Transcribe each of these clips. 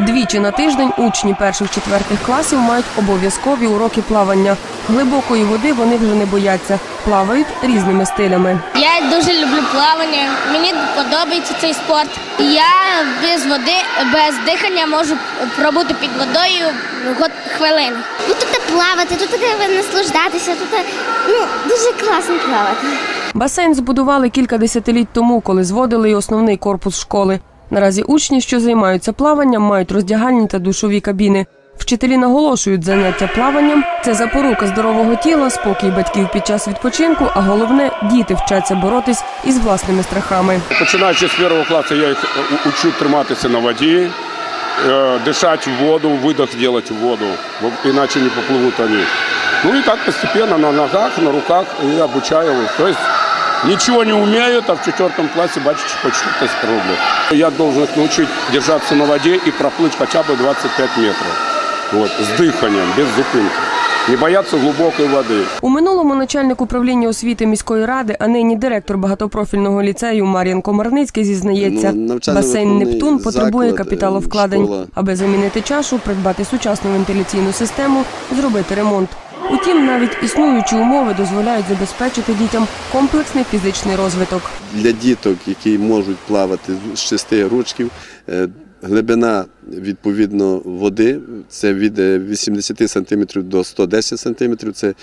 Двічі на тиждень учні перших-четвертих класів мають обов'язкові уроки плавання. Глибокої води вони вже не бояться, плавають різними стилями. Я дуже люблю плавання. Мені подобається цей спорт. Я без води, без дихання можу пробути під водою год хвилин. Ну тут плавати, тут таке наслаждатися, тут ну дуже класно плавати. Басейн збудували кілька десятиліть тому, коли зводили й основний корпус школи. Наразі учні, що займаються плаванням, мають роздягальні та душові кабіни. Вчителі наголошують, заняття плаванням це запорука здорового тіла, спокій батьків під час відпочинку, а головне діти вчаться боротись із власними страхами. Починаючи з першого класу, я їх учу триматися на воді, е, дишати в воду, видох робити в воду, іначе не попливуть вони. Ну і так постепенно на ногах, на руках і обучаю. Тобто нічого не вміють, а в четвертому класі бачиш, хоч щось роблять. Я должен їх навчити держатися на воді і проплити хоча б 25 метрів. Вот, з диханням, без зупинки. Не бояться глибокої води. У минулому начальник управління освіти міської ради, а нині директор багатопрофільного ліцею Мар'ян Комарницький зізнається, Ну, басейн Нептун потребує заклад, капіталовкладень, школа. аби замінити чашу, придбати сучасну вентиляційну систему, зробити ремонт. Утім, навіть існуючі умови дозволяють забезпечити дітям комплексний фізичний розвиток. Для діток, які можуть плавати з шести ручків, е, глибина відповідно води це від е, 80 см до 110 см. Це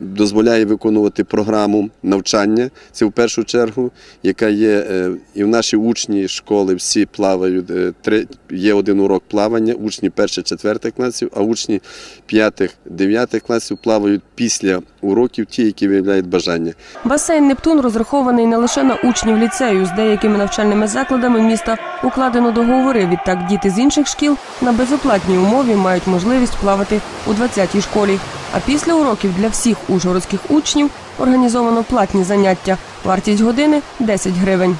дозволяє виконувати програму навчання. Це в першу чергу, яка є е, і в наші учні школи всі плавають. е, є один урок плавання, учні перших, четвертих класів, а учні п'ятих, дев'ятих класів плавають після уроків, ті, які виявляють бажання. Басейн Нептун розрахований не лише на учнів ліцею. З деякими навчальними закладами міста укладено договори. Відтак діти з інших шкіл на безоплатній умові мають можливість плавати у 20-й школі. А після уроків для всіх ужгородських учнів організовано платні заняття. Вартість години 10 гривень.